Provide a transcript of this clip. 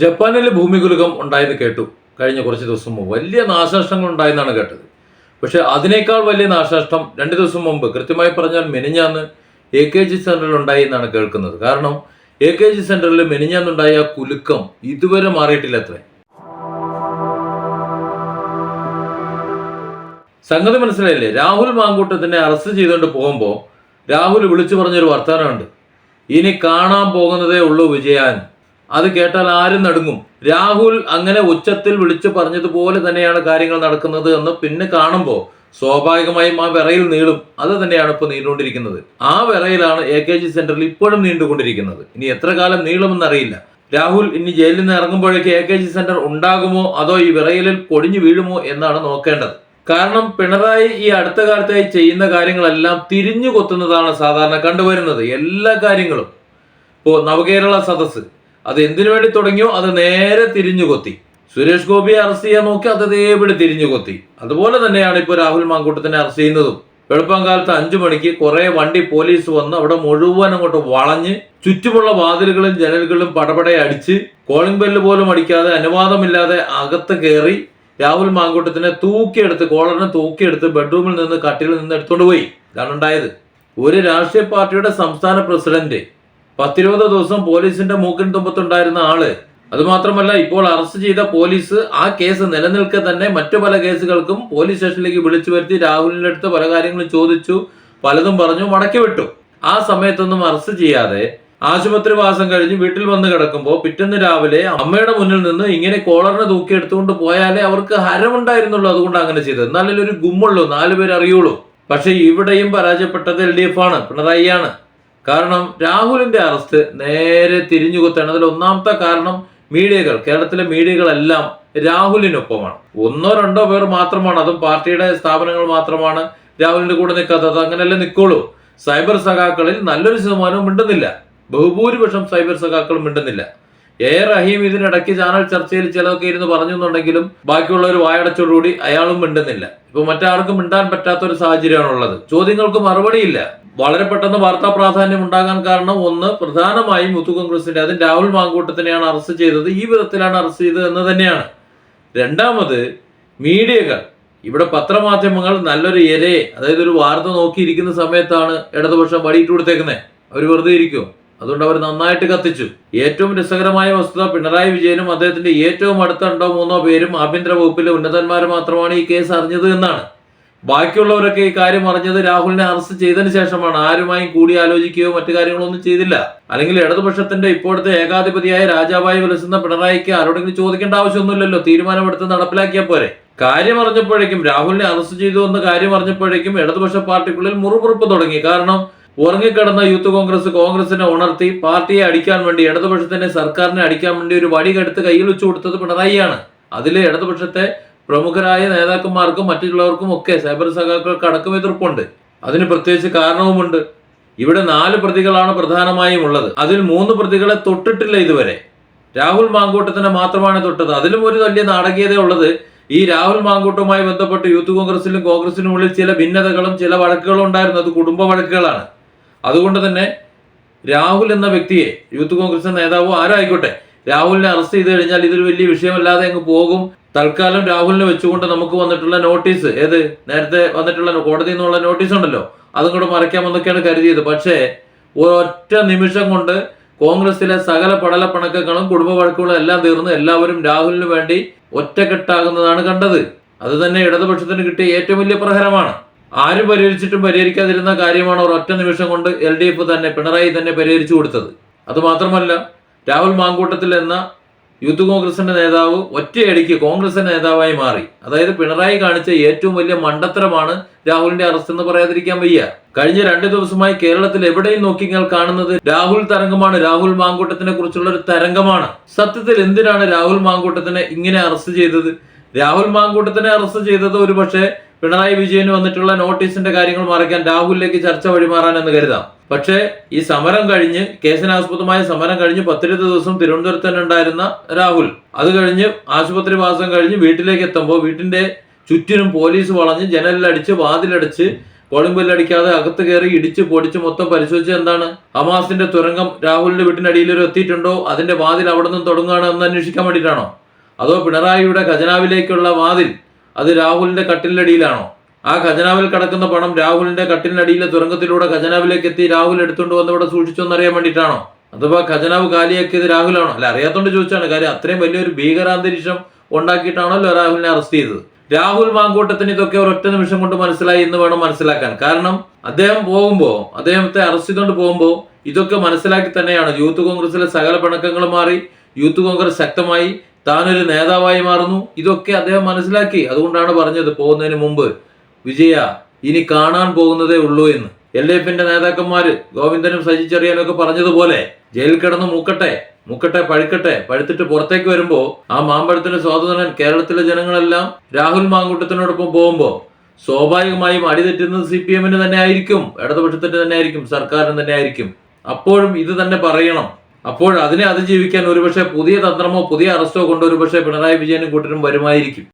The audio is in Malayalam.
ജപ്പാനിൽ ഭൂമികുലുക്കം ഉണ്ടായെന്ന് കേട്ടു കഴിഞ്ഞ കുറച്ച് ദിവസം മുമ്പ്. വലിയ നാശനഷ്ടങ്ങൾ ഉണ്ടായെന്നാണ് കേട്ടത്. പക്ഷെ അതിനേക്കാൾ വലിയ നാശനഷ്ടം രണ്ട് ദിവസം മുമ്പ് കൃത്യമായി പറഞ്ഞാൽ മെനിഞ്ഞാന്ന് എ കെ ജി സെന്ററിൽ ഉണ്ടായി എന്നാണ് കേൾക്കുന്നത്. കാരണം എ കെ ജി സെന്ററിൽ മെനിഞ്ഞാന്നുണ്ടായ കുലുക്കം ഇതുവരെ മാറിയിട്ടില്ല അത്രേ സംഗതി മനസ്സിലായില്ലേ? രാഹുൽ മാങ്കൂട്ടത്തിനെ അറസ്റ്റ് ചെയ്തുകൊണ്ട് പോകുമ്പോൾ രാഹുൽ വിളിച്ചു പറഞ്ഞൊരു വർത്തമാനമുണ്ട് ഇനി കാണാൻ പോകുന്നതേ ഉള്ളൂ വിജയാൻ. അത് കേട്ടാൽ ആരും നടുങ്ങും. രാഹുൽ അങ്ങനെ ഉച്ചത്തിൽ വിളിച്ചു പറഞ്ഞതുപോലെ തന്നെയാണ് കാര്യങ്ങൾ നടക്കുന്നത് എന്ന് പിന്നെ കാണുമ്പോൾ സ്വാഭാവികമായും ആ വിറയിൽ നീളും. അത് തന്നെയാണ് ഇപ്പോൾ നീണ്ടുകൊണ്ടിരിക്കുന്നത്. ആ വിറയിലാണ് എ കെ ജി സെന്ററിൽ ഇപ്പോഴും നീണ്ടുകൊണ്ടിരിക്കുന്നത്. ഇനി എത്ര കാലം നീളുമെന്ന് അറിയില്ല രാഹുൽ ഇനി ജയിലിൽ നിന്ന് ഇറങ്ങുമ്പോഴേക്ക് എ കെ ജി സെന്റർ ഉണ്ടാകുമോ അതോ ഈ വിറയിലിൽ പൊടിഞ്ഞു വീഴുമോ എന്നാണ് നോക്കേണ്ടത്. കാരണം പിണറായി ഈ അടുത്ത കാലത്തായി ചെയ്യുന്ന കാര്യങ്ങളെല്ലാം തിരിഞ്ഞു കൊത്തുന്നതാണ് സാധാരണ കണ്ടുവരുന്നത് എല്ലാ കാര്യങ്ങളും. ഇപ്പോൾ നവകേരള സദസ്സ്. അത് എന്തിനു വേണ്ടി തുടങ്ങിയോ? അത് നേരെ തിരിഞ്ഞു കൊത്തി. സുരേഷ് ഗോപിയെ അറസ്റ്റ് ചെയ്യാൻ നോക്കി അത് അതേപടി തിരിഞ്ഞു കൊത്തി. അതുപോലെ തന്നെയാണ് ഇപ്പോൾ രാഹുൽ മാങ്കൂട്ടത്തിനെ അറസ്റ്റ് ചെയ്യുന്നതും. എളുപ്പം കാലത്ത് അഞ്ചു മണിക്ക് കുറേ വണ്ടി പോലീസ് വന്ന് അവിടെ മുഴുവൻ അങ്ങോട്ട് വളഞ്ഞ് ചുറ്റുമുള്ള വാതിലുകളും ജനലുകളും പടപടെ അടിച്ച് കോളിംഗ് ബെല്ല് പോലും അടിക്കാതെ അനുവാദമില്ലാതെ അകത്ത് കയറി രാഹുൽ മാങ്കൂട്ടത്തിനെ തൂക്കിയെടുത്ത് കോളറിനെ തൂക്കിയെടുത്ത് ബെഡ്റൂമിൽ നിന്ന് കട്ടിലിൽ നിന്ന് എടുത്തുകൊണ്ട് പോയി. ഇതാണ് ഉണ്ടായത്. ഒരു രാഷ്ട്രീയ പാർട്ടിയുടെ സംസ്ഥാന പ്രസിഡന്റ് പത്തിരുപത് ദിവസം പോലീസിന്റെ മൂക്കിൻ തുമ്പത്തുണ്ടായിരുന്ന ആൾ. അതുമാത്രമല്ല ഇപ്പോൾ അറസ്റ്റ് ചെയ്ത പോലീസ് ആ കേസ് നിലനിൽക്കെ തന്നെ മറ്റു പല കേസുകൾക്കും പോലീസ് സ്റ്റേഷനിലേക്ക് വിളിച്ചു വരുത്തി രാഹുലിന്റെ അടുത്ത് പല കാര്യങ്ങളും ചോദിച്ചു പലതും പറഞ്ഞു മടക്കി വിട്ടു. ആ സമയത്തൊന്നും അറസ്റ്റ് ചെയ്യാതെ ആശുപത്രി വാസം കഴിഞ്ഞ് വീട്ടിൽ വന്ന് കിടക്കുമ്പോൾ പിറ്റേന്ന് രാവിലെ അമ്മയുടെ മുന്നിൽ നിന്ന് ഇങ്ങനെ കോളറിനെ തൂക്കി എടുത്തുകൊണ്ട് പോയാലേ അവർക്ക് ഹരമുണ്ടായിരുന്നുള്ളൂ അതുകൊണ്ട് അങ്ങനെ ചെയ്തത്. എന്നാലും ഒരു ഗുമ്മുള്ളൂ നാല് പേര് അറിയുള്ളൂ പക്ഷെ ഇവിടെയും പരാജയപ്പെട്ടത് എൽ ഡി എഫ് ആണ് പിണറായിയാണ്. കാരണം രാഹുലിന്റെ അറസ്റ്റ് നേരെ തിരിഞ്ഞു കുത്താണ് അതിൽ ഒന്നാമത്തെ കാരണം മീഡിയകൾ. കേരളത്തിലെ മീഡിയകളെല്ലാം രാഹുലിനൊപ്പമാണ്. ഒന്നോ രണ്ടോ പേർ മാത്രമാണ്. അതും പാർട്ടിയുടെ സ്ഥാപനങ്ങൾ മാത്രമാണ് രാഹുലിന്റെ കൂടെ നിൽക്കാത്തത്. അങ്ങനെയല്ലേ നിൽക്കുള്ളൂ. സൈബർ സഖാക്കളിൽ നല്ലൊരു ശതമാനവും മിണ്ടുന്നില്ല. ബഹുഭൂരിപക്ഷം സൈബർ സഖാക്കളും മിണ്ടുന്നില്ല. എ റഹീം ഇതിനിടയ്ക്ക് ചാനൽ ചർച്ചയിൽ ചിലതൊക്കെ ഇരുന്ന് പറഞ്ഞു എന്നുണ്ടെങ്കിലും ബാക്കിയുള്ളവർ വായടച്ചോടുകൂടി അയാളും മിണ്ടുന്നില്ല. ഇപ്പൊ മറ്റാർക്കും മിണ്ടാൻ പറ്റാത്ത ഒരു സാഹചര്യമാണുള്ളത്. ചോദ്യങ്ങൾക്ക് മറുപടിയില്ല. വളരെ പെട്ടെന്ന് വാർത്താ പ്രാധാന്യം ഉണ്ടാകാൻ കാരണം ഒന്ന് പ്രധാനമായും യൂത്ത് കോൺഗ്രസിന്റെ അതും രാഹുൽ മാങ്കൂട്ടത്തിനെയാണ് അറസ്റ്റ് ചെയ്തത്. ഈ വിധത്തിലാണ് അറസ്റ്റ് ചെയ്തത് എന്ന് തന്നെയാണ്. രണ്ടാമത് മീഡിയകൾ. ഇവിടെ പത്രമാധ്യമങ്ങൾ നല്ലൊരു ഇരയെ അതായത് ഒരു വാർത്ത നോക്കിയിരിക്കുന്ന സമയത്താണ് ഇടതുപക്ഷം വടിയിട്ട് കൊടുത്തേക്കുന്നത് അവർ വെറുതെ ഇരിക്കും അതുകൊണ്ട് അവർ നന്നായിട്ട് കത്തിച്ചു. ഏറ്റവും രസകരമായ വസ്തുത പിണറായി വിജയനും അദ്ദേഹത്തിന്റെ ഏറ്റവും അടുത്ത രണ്ടോ മൂന്നോ പേരും ആഭ്യന്തര വകുപ്പിലെ ഉന്നതന്മാർ മാത്രമാണ് ഈ കേസ് അറിഞ്ഞത് എന്നാണ്. ബാക്കിയുള്ളവരൊക്കെ ഈ കാര്യം അറിഞ്ഞത് രാഹുലിനെ അറസ്റ്റ് ചെയ്തതിനു ശേഷമാണ്. ആരുമായും കൂടി ആലോചിക്കുകയോ മറ്റു കാര്യങ്ങളൊന്നും ചെയ്തില്ല. അല്ലെങ്കിൽ ഇടതുപക്ഷത്തിന്റെ ഇപ്പോഴത്തെ ഏകാധിപതിയായ രാജാവായി വിലസുന്ന പിണറായിക്ക് ആരോടെങ്കിലും ചോദിക്കേണ്ട ആവശ്യമൊന്നുമില്ലല്ലോ. തീരുമാനമെടുത്ത് നടപ്പിലാക്കിയാൽ പോരെ. കാര്യം അറിഞ്ഞപ്പോഴേക്കും രാഹുലിനെ അറസ്റ്റ് ചെയ്തു എന്ന കാര്യം അറിഞ്ഞപ്പോഴേക്കും ഇടതുപക്ഷ പാർട്ടിക്കുള്ളിൽ മുറുമുറുപ്പ് തുടങ്ങി. കാരണം ഉറങ്ങിക്കിടന്ന യൂത്ത് കോൺഗ്രസ് കോൺഗ്രസിനെ ഉണർത്തി പാർട്ടിയെ അടിക്കാൻ വേണ്ടി ഇടതുപക്ഷത്തിന്റെ സർക്കാരിനെ അടിക്കാൻ വേണ്ടി ഒരു വടി കെടുത്ത് കയ്യിൽ വെച്ചു കൊടുത്തത് പിണറായിയാണ്. അതിൽ ഇടതുപക്ഷത്തെ പ്രമുഖരായ നേതാക്കന്മാർക്കും മറ്റുള്ളവർക്കും ഒക്കെ സൈബർ സഖാക്കൾക്ക് അടക്കം എതിർപ്പുണ്ട്. അതിന് പ്രത്യേകിച്ച് കാരണവുമുണ്ട്. ഇവിടെ നാല് പ്രതികളാണ് പ്രധാനമായും ഉള്ളത്. അതിൽ മൂന്ന് പ്രതികളെ തൊട്ടിട്ടില്ല ഇതുവരെ. രാഹുൽ മാങ്കൂട്ടത്തിനെ മാത്രമാണ് തൊട്ടത്. അതിലും ഒരു വലിയ നാടകീയത ഉള്ളത് ഈ രാഹുൽ മാങ്കൂട്ടുമായി ബന്ധപ്പെട്ട് യൂത്ത് കോൺഗ്രസിലും കോൺഗ്രസിനും ഉള്ളിൽ ചില ഭിന്നതകളും ചില വഴക്കുകളും ഉണ്ടായിരുന്നു അത് കുടുംബ വഴക്കുകളാണ്. അതുകൊണ്ട് തന്നെ രാഹുൽ എന്ന വ്യക്തിയെ യൂത്ത് കോൺഗ്രസ് നേതാവോ ആരായിക്കോട്ടെ രാഹുലിനെ അറസ്റ്റ് ചെയ്ത് കഴിഞ്ഞാൽ ഇതൊരു വലിയ വിഷയമല്ലാതെ അങ്ങ് പോകും. തൽക്കാലം രാഹുലിനെ വെച്ചുകൊണ്ട് നമുക്ക് വന്നിട്ടുള്ള നോട്ടീസ് ഏത്? നേരത്തെ വന്നിട്ടുള്ള കോടതിയിൽ നിന്നുള്ള നോട്ടീസ് ഉണ്ടല്ലോ. അതും കൂടെ മറയ്ക്കാമെന്നൊക്കെയാണ് കരുതിയത്. പക്ഷേ ഒരൊറ്റ നിമിഷം കൊണ്ട് കോൺഗ്രസിലെ സകല പടല പണക്കങ്ങളും കുടുംബ വഴക്കുകളും എല്ലാം തീർന്ന് എല്ലാവരും രാഹുലിന് വേണ്ടി ഒറ്റക്കെട്ടാകുന്നതാണ് കണ്ടത്. അത് തന്നെ ഇടതുപക്ഷത്തിന് കിട്ടിയ ഏറ്റവും വലിയ പ്രഹരമാണ്. ആരും പരിഹരിച്ചിട്ടും പരിഹരിക്കാതിരുന്ന കാര്യമാണ് അവർ ഒറ്റ നിമിഷം കൊണ്ട് എൽ ഡി എഫ് തന്നെ പിണറായി തന്നെ പരിഹരിച്ചു കൊടുത്തത്. അതുമാത്രമല്ല രാഹുൽ മാങ്കൂട്ടത്തിൽ എന്ന യൂത്ത് കോൺഗ്രസിന്റെ നേതാവ് ഒറ്റയടിക്ക് കോൺഗ്രസിന്റെ നേതാവായി മാറി. അതായത് പിണറായി കാണിച്ച ഏറ്റവും വലിയ മണ്ടത്തരമാണ് രാഹുലിന്റെ അറസ്റ്റ് എന്ന് പറയാതിരിക്കാൻ വയ്യ. കഴിഞ്ഞ രണ്ട് ദിവസമായി കേരളത്തിൽ എവിടെയും നോക്കി നിങ്ങൾ കാണുന്നത് രാഹുൽ തരംഗമാണ് രാഹുൽ മാങ്കൂട്ടത്തിനെ കുറിച്ചുള്ള ഒരു തരംഗമാണ്. സത്യത്തിൽ എന്തിനാണ് രാഹുൽ മാങ്കൂട്ടത്തിനെ ഇങ്ങനെ അറസ്റ്റ് ചെയ്തത്? രാഹുൽ മാങ്കൂട്ടത്തിനെ അറസ്റ്റ് ചെയ്തത് ഒരു പക്ഷേ പിണറായി വിജയന് വന്നിട്ടുള്ള നോട്ടീസിന്റെ കാര്യങ്ങൾ മറയ്ക്കാൻ രാഹുലിലേക്ക് ചർച്ച വഴിമാറാൻ എന്ന് കരുതാം. പക്ഷേ ഈ സമരം കഴിഞ്ഞ് കേസിനാസ്പദമായ സമരം കഴിഞ്ഞ് പത്തിരുപത് ദിവസം തിരുവനന്തപുരത്ത് തന്നെ ഉണ്ടായിരുന്ന രാഹുൽ അത് കഴിഞ്ഞ് ആശുപത്രി വാസം കഴിഞ്ഞ് വീട്ടിലേക്ക് എത്തുമ്പോൾ വീട്ടിന്റെ ചുറ്റിനും പോലീസ് വളഞ്ഞ് ജനലിലടിച്ച് വാതിലടിച്ച് കോളിംഗ് ബെല്ലടിക്കാതെ അകത്ത് കയറി ഇടിച്ച് പൊടിച്ച് മൊത്തം പരിശോധിച്ച് എന്താണ്? ഹമാസിന്റെ തുരങ്കം രാഹുലിന്റെ വീട്ടിനടിയിൽ ഒരു എത്തിയിട്ടുണ്ടോ? അതിന്റെ വാതിൽ അവിടെ നിന്ന് തുടങ്ങുകയാണ് എന്ന് അന്വേഷിക്കാൻ വേണ്ടിയിട്ടാണോ? അതോ പിണറായിയുടെ ഖജനാവിലേക്കുള്ള വാതിൽ അത് രാഹുലിന്റെ കട്ടിലിനടിയിലാണോ? ആ ഖജനാവിൽ കടക്കുന്ന പണം രാഹുലിന്റെ കട്ടിലിനടിയിലെ തുരങ്കത്തിലൂടെ ഖജനാവിലേക്ക് എത്തി രാഹുൽ എടുത്തുകൊണ്ട് വന്ന് ഇവിടെ എന്നറിയാൻ വേണ്ടിയിട്ടാണോ? അഥവാ ഖജനാവ് കാലിയാക്കിയത് രാഹുലാണോ? അല്ല അറിയാത്തോണ്ട് ചോദിച്ചാണ്. കാര്യം അത്രയും വലിയൊരു ഭീകരാന്തരീക്ഷം ഉണ്ടാക്കിയിട്ടാണല്ലോ രാഹുലിനെ അറസ്റ്റ് ചെയ്തത്? രാഹുൽ മാങ്കൂട്ടത്തിന് ഇതൊക്കെ ഒരൊറ്റ നിമിഷം കൊണ്ട് മനസ്സിലായി എന്ന് വേണം മനസ്സിലാക്കാൻ. കാരണം അദ്ദേഹം പോകുമ്പോൾ അദ്ദേഹത്തെ അറസ്റ്റ് ചെയ്തുകൊണ്ട് പോകുമ്പോൾ ഇതൊക്കെ മനസ്സിലാക്കി തന്നെയാണ്. യൂത്ത് കോൺഗ്രസിലെ സകല പിണക്കങ്ങൾ മാറി യൂത്ത് കോൺഗ്രസ് ശക്തമായി താനൊരു നേതാവായി മാറുന്നു. ഇതൊക്കെ അദ്ദേഹം മനസ്സിലാക്കി. അതുകൊണ്ടാണ് പറഞ്ഞത് പോകുന്നതിന് മുമ്പ് വിജയ ഇനി കാണാൻ പോകുന്നതേ ഉള്ളൂ എന്ന്. എൽ ഡി എഫിന്റെ നേതാക്കന്മാര് ഗോവിന്ദനും സജി ചെറിയാനൊക്കെ പറഞ്ഞതുപോലെ ജയിലിൽ കിടന്ന് മൂക്കട്ടെ മുക്കട്ടെ പഴുക്കട്ടെ പഴുത്തിട്ട് പുറത്തേക്ക് വരുമ്പോ ആ മാമ്പഴത്തിന്റെ സ്വാതന്ത്ര്യം കേരളത്തിലെ ജനങ്ങളെല്ലാം രാഹുൽ മാങ്കൂട്ടത്തിനോടൊപ്പം പോകുമ്പോ സ്വാഭാവികമായും അടിതെറ്റുന്നത് സി പി എമ്മിന് തന്നെ ആയിരിക്കും ഇടതുപക്ഷത്തിന് തന്നെ ആയിരിക്കും സർക്കാരിന് തന്നെ ആയിരിക്കും. അപ്പോഴും ഇത് തന്നെ പറയണം. അപ്പോൾ അതിനെ അതിജീവിക്കാൻ ഒരുപക്ഷെ പുതിയ തന്ത്രമോ പുതിയ അറസ്റ്റോ കൊണ്ട് ഒരുപക്ഷെ പിണറായി വിജയനും കൂട്ടരും വരുമായിരിക്കും.